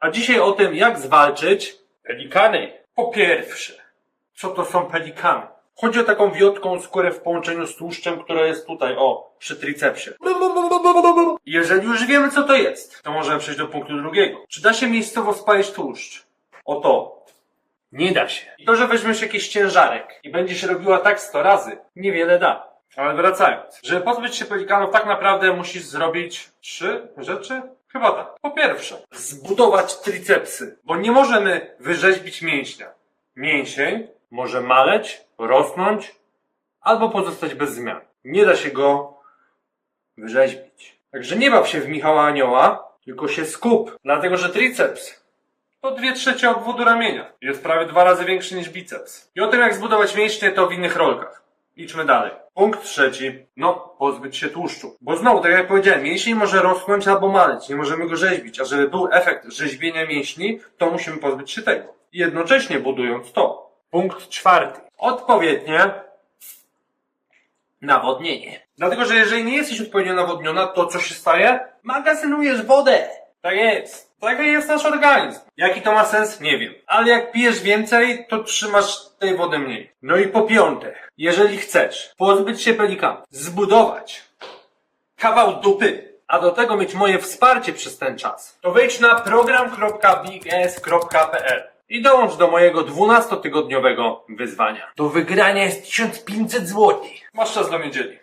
A dzisiaj o tym, jak zwalczyć pelikany. Po pierwsze, co to są pelikany? Chodzi o taką wiotką skórę w połączeniu z tłuszczem, która jest tutaj, o, przy tricepsie. Jeżeli już wiemy, co to jest, to możemy przejść do punktu drugiego. Czy da się miejscowo spalić tłuszcz? Oto. Nie da się. I to, że weźmiesz jakiś ciężarek i będziesz robiła tak 100 razy, niewiele da. Ale wracając. Żeby pozbyć się pelikanów, tak naprawdę musisz zrobić trzy rzeczy? Chyba tak. Po pierwsze, zbudować tricepsy, bo nie możemy wyrzeźbić mięśnia. Mięsień może maleć, rosnąć albo pozostać bez zmian. Nie da się go wyrzeźbić. Także nie baw się w Michała Anioła, tylko się skup, dlatego że triceps to dwie trzecie obwodu ramienia. Jest prawie dwa razy większy niż biceps. I o tym jak zbudować mięśnie to w innych rolkach. Idźmy dalej. Punkt trzeci. No, pozbyć się tłuszczu. Bo znowu, tak jak powiedziałem, mięsień może rosnąć albo maleć. Nie możemy go rzeźbić. A żeby był efekt rzeźbienia mięśni, to musimy pozbyć się tego. Jednocześnie budując to. Punkt czwarty. Odpowiednie nawodnienie. Dlatego, że jeżeli nie jesteś odpowiednio nawodniona, to co się staje? Magazynujesz wodę. Tak jest. Taki jest nasz organizm. Jaki to ma sens? Nie wiem. Ale jak pijesz więcej, to trzymasz tej wody mniej. No i po piąte, jeżeli chcesz pozbyć się pelikanów, zbudować kawał dupy, a do tego mieć moje wsparcie przez ten czas, to wejdź na program.bigs.pl i dołącz do mojego 12-tygodniowego wyzwania. Do wygrania jest 1500 zł. Masz czas do niedzieli.